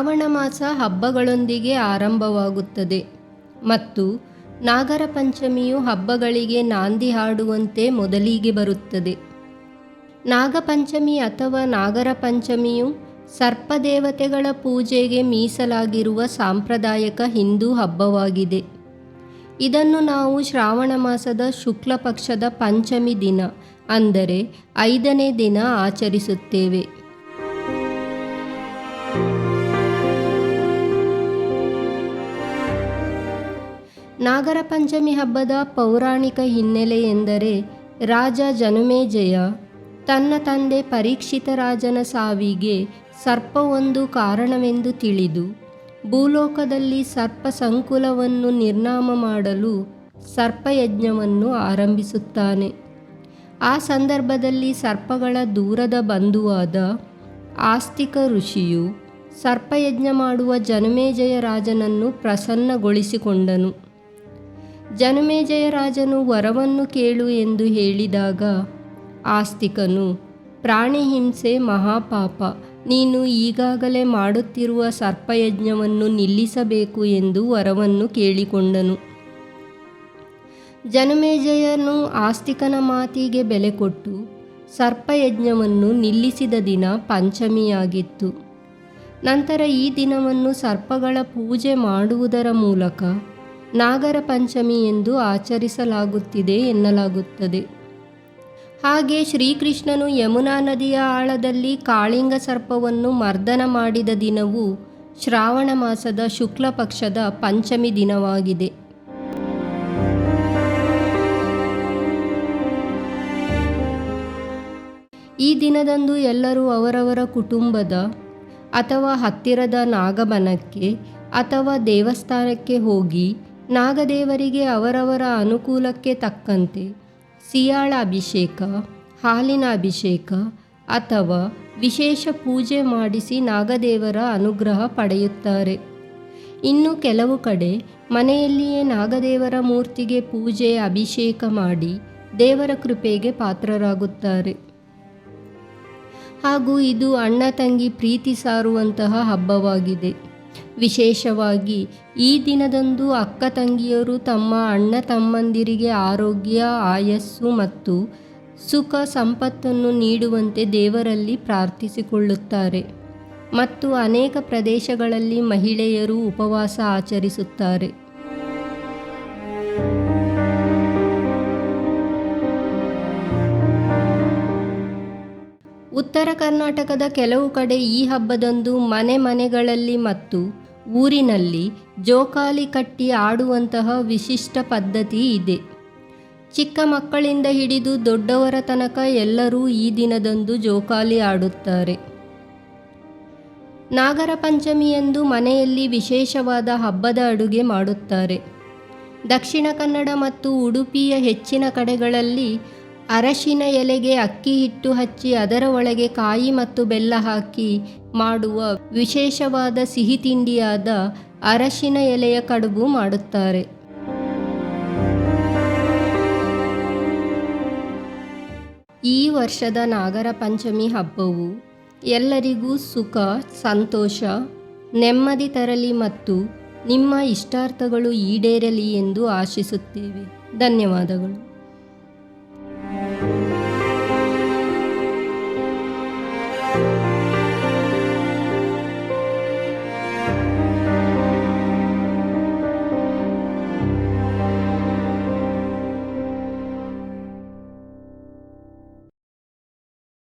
ಶ್ರಾವಣ ಮಾಸ ಹಬ್ಬಗಳೊಂದಿಗೆ ಆರಂಭವಾಗುತ್ತದೆ ಮತ್ತು ನಾಗರ ಪಂಚಮಿಯು ಹಬ್ಬಗಳಿಗೆ ನಾಂದಿ ಹಾಡುವಂತೆ ಮೊದಲಿಗೆ ಬರುತ್ತದೆ. ನಾಗಪಂಚಮಿ ಅಥವಾ ನಾಗರ ಪಂಚಮಿಯು ಸರ್ಪದೇವತೆಗಳ ಪೂಜೆಗೆ ಮೀಸಲಾಗಿರುವ ಸಾಂಪ್ರದಾಯಿಕ ಹಿಂದೂ ಹಬ್ಬವಾಗಿದೆ. ಇದನ್ನು ನಾವು ಶ್ರಾವಣ ಮಾಸದ ಶುಕ್ಲ ಪಕ್ಷದ ಪಂಚಮಿ ದಿನ ಅಂದರೆ ಐದನೇ ದಿನ ಆಚರಿಸುತ್ತೇವೆ. ನಾಗರ ಪಂಚಮಿ ಹಬ್ಬದ ಪೌರಾಣಿಕ ಹಿನ್ನೆಲೆ ಎಂದರೆ ರಾಜ ಜನುಮೇಜಯ ತನ್ನ ತಂದೆ ಪರೀಕ್ಷಿತ ರಾಜನ ಸಾವಿಗೆ ಸರ್ಪವೊಂದು ಕಾರಣವೆಂದು ತಿಳಿದು, ಭೂಲೋಕದಲ್ಲಿ ಸರ್ಪ ಸಂಕುಲವನ್ನು ನಿರ್ನಾಮ ಮಾಡಲು ಸರ್ಪಯಜ್ಞವನ್ನು ಆರಂಭಿಸುತ್ತಾನೆ. ಆ ಸಂದರ್ಭದಲ್ಲಿ ಸರ್ಪಗಳ ದೂರದ ಬಂಧುವಾದ ಆಸ್ತಿಕ ಋಷಿಯು ಸರ್ಪಯಜ್ಞ ಮಾಡುವ ಜನಮೇಜಯ ರಾಜನನ್ನು ಪ್ರಸನ್ನಗೊಳಿಸಿಕೊಂಡನು. ಜನಮೇಜಯ ರಾಜನು ವರವನ್ನು ಕೇಳು ಎಂದು ಹೇಳಿದಾಗ, ಆಸ್ತಿಕನು, ಪ್ರಾಣಿ ಹಿಂಸೆ ಮಹಾಪಾಪ, ನೀನು ಈಗಾಗಲೇ ಮಾಡುತ್ತಿರುವ ಸರ್ಪಯಜ್ಞವನ್ನು ನಿಲ್ಲಿಸಬೇಕು ಎಂದು ವರವನ್ನು ಕೇಳಿಕೊಂಡನು. ಜನಮೇಜಯನು ಆಸ್ತಿಕನ ಮಾತಿಗೆ ಬೆಲೆ ಕೊಟ್ಟು ಸರ್ಪಯಜ್ಞವನ್ನು ನಿಲ್ಲಿಸಿದ ದಿನ ಪಂಚಮಿಯಾಗಿತ್ತು. ನಂತರ ಈ ದಿನವನ್ನು ಸರ್ಪಗಳ ಪೂಜೆ ಮಾಡುವುದರ ಮೂಲಕ ನಾಗರ ಪಂಚಮಿ ಎಂದು ಆಚರಿಸಲಾಗುತ್ತಿದೆ ಎನ್ನಲಾಗುತ್ತದೆ. ಹಾಗೆ ಶ್ರೀಕೃಷ್ಣನು ಯಮುನಾ ನದಿಯ ಆಳದಲ್ಲಿ ಕಾಳಿಂಗ ಸರ್ಪವನ್ನು ಮರ್ದನ ಮಾಡಿದ ದಿನವು ಶ್ರಾವಣ ಮಾಸದ ಶುಕ್ಲ ಪಕ್ಷದ ಪಂಚಮಿ ದಿನವಾಗಿದೆ. ಈ ದಿನದಂದು ಎಲ್ಲರೂ ಅವರವರ ಕುಟುಂಬದ ಅಥವಾ ಹತ್ತಿರದ ನಾಗಬನಕ್ಕೆ ಅಥವಾ ದೇವಸ್ಥಾನಕ್ಕೆ ಹೋಗಿ ನಾಗದೇವರಿಗೆ ಅವರವರ ಅನುಕೂಲಕ್ಕೆ ತಕ್ಕಂತೆ ಸಿಯಾಳ ಅಭಿಷೇಕ, ಹಾಲಿನ ಅಭಿಷೇಕ ಅಥವಾ ವಿಶೇಷ ಪೂಜೆ ಮಾಡಿಸಿ ನಾಗದೇವರ ಅನುಗ್ರಹ ಪಡೆಯುತ್ತಾರೆ. ಇನ್ನು ಕೆಲವು ಕಡೆ ಮನೆಯಲ್ಲಿಯೇ ನಾಗದೇವರ ಮೂರ್ತಿಗೆ ಪೂಜೆ, ಅಭಿಷೇಕ ಮಾಡಿ ದೇವರ ಕೃಪೆಗೆ ಪಾತ್ರರಾಗುತ್ತಾರೆ. ಹಾಗೂ ಇದು ಅಣ್ಣ ತಂಗಿ ಪ್ರೀತಿ ಸಾರುವಂತಹ ಹಬ್ಬವಾಗಿದೆ. ವಿಶೇಷವಾಗಿ ಈ ದಿನದಂದು ಅಕ್ಕ ತಂಗಿಯರು ತಮ್ಮ ಅಣ್ಣ ತಮ್ಮಂದಿರಿಗೆ ಆರೋಗ್ಯ, ಆಯಸ್ಸು ಮತ್ತು ಸುಖ ಸಂಪತ್ತನ್ನು ನೀಡುವಂತೆ ದೇವರಲ್ಲಿ ಪ್ರಾರ್ಥಿಸಿಕೊಳ್ಳುತ್ತಾರೆ. ಮತ್ತು ಅನೇಕ ಪ್ರದೇಶಗಳಲ್ಲಿ ಮಹಿಳೆಯರು ಉಪವಾಸ ಆಚರಿಸುತ್ತಾರೆ. ಉತ್ತರ ಕರ್ನಾಟಕದ ಕೆಲವು ಕಡೆ ಈ ಹಬ್ಬದಂದು ಮನೆ ಮನೆಗಳಲ್ಲಿ ಮತ್ತು ಊರಿನಲ್ಲಿ ಜೋಕಾಲಿ ಕಟ್ಟಿ ಆಡುವಂತಹ ವಿಶಿಷ್ಟ ಪದ್ಧತಿ ಇದೆ. ಚಿಕ್ಕ ಮಕ್ಕಳಿಂದ ಹಿಡಿದು ದೊಡ್ಡವರ ತನಕ ಎಲ್ಲರೂ ಈ ದಿನದಂದು ಜೋಕಾಲಿ ಆಡುತ್ತಾರೆ. ನಾಗರ ಪಂಚಮಿಯಂದು ಮನೆಯಲ್ಲಿ ವಿಶೇಷವಾದ ಹಬ್ಬದ ಅಡುಗೆ ಮಾಡುತ್ತಾರೆ. ದಕ್ಷಿಣ ಕನ್ನಡ ಮತ್ತು ಉಡುಪಿಯ ಹೆಚ್ಚಿನ ಕಡೆಗಳಲ್ಲಿ ಅರಶಿನ ಎಲೆಗೆ ಅಕ್ಕಿ ಹಿಟ್ಟು ಹಚ್ಚಿ ಅದರ ಒಳಗೆ ಕಾಯಿ ಮತ್ತು ಬೆಲ್ಲ ಹಾಕಿ ಮಾಡುವ ವಿಶೇಷವಾದ ಸಿಹಿ ತಿಂಡಿಯಾದ ಅರಶಿನ ಎಲೆಯ ಕಡುಬು ಮಾಡುತ್ತಾರೆ. ಈ ವರ್ಷದ ನಾಗರ ಪಂಚಮಿ ಹಬ್ಬವು ಎಲ್ಲರಿಗೂ ಸುಖ, ಸಂತೋಷ, ನೆಮ್ಮದಿ ತರಲಿ ಮತ್ತು ನಿಮ್ಮ ಇಷ್ಟಾರ್ಥಗಳು ಈಡೇರಲಿ ಎಂದು ಆಶಿಸುತ್ತೇವೆ. ಧನ್ಯವಾದಗಳು.